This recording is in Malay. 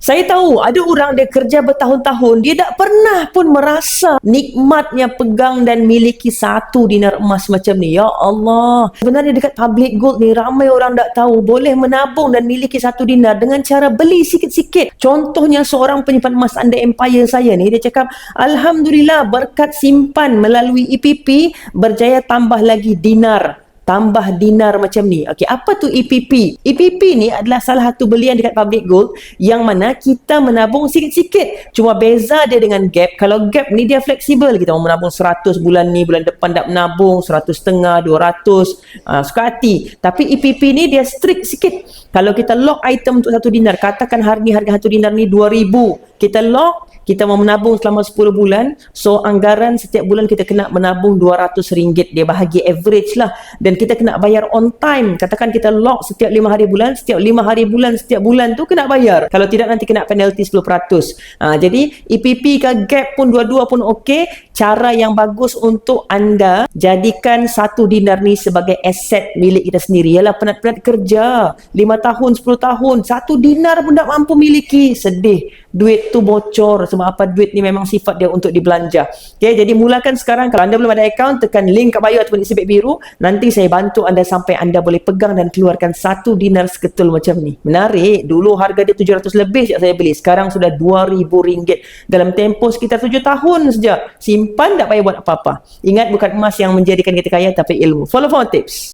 Saya tahu ada orang dia kerja bertahun-tahun, dia tak pernah pun merasa nikmatnya pegang dan miliki satu dinar emas macam ni. Ya Allah. Sebenarnya dekat public gold ni ramai orang tak tahu boleh menabung dan miliki satu dinar dengan cara beli sikit-sikit. Contohnya seorang penyimpan emas anda empire saya ni dia cakap Alhamdulillah berkat simpan melalui EPP berjaya tambah lagi dinar tambah dinar macam ni. Okey, apa tu EPP? EPP ni adalah salah satu belian dekat public gold yang mana kita menabung sikit-sikit. Cuma beza dia dengan gap. Kalau gap ni dia fleksibel. Kita mau menabung 100 bulan ni, bulan depan tak menabung 100 setengah, 200, uh, suka hati. Tapi EPP ni dia strict sikit. Kalau kita lock item untuk satu dinar, katakan hari ni harga satu dinar ni 2000. Kita lock kita mau menabung selama 10 bulan so anggaran setiap bulan kita kena menabung RM200 dia bahagi average lah. Dan kita kena bayar on time. Katakan kita lock setiap 5 hari bulan setiap 5 hari bulan setiap bulan tu kena bayar. Kalau tidak nanti kena penalty 10% ha, jadi EPP ke gap pun dua-dua pun okey. Cara yang bagus untuk anda jadikan satu dinar ni sebagai aset milik kita sendiri. Ialah penat-penat kerja. 5 tahun 10 tahun satu dinar pun tak mampu miliki. Sedih duit tu bocor sebab apa duit ni memang sifat dia untuk dibelanja. Okay, jadi mulakan sekarang kalau anda belum ada account tekan link kat bio ataupun isi biru. Nanti saya bantu anda sampai anda boleh pegang dan keluarkan satu dinar seketul macam ni. Menarik. Dulu harga dia 700 lebih sejak saya beli. Sekarang sudah 2000 ringgit. Dalam tempoh sekitar 7 tahun saja simpan tak payah buat apa-apa. Ingat bukan emas yang menjadikan kita kaya tapi ilmu. Follow for tips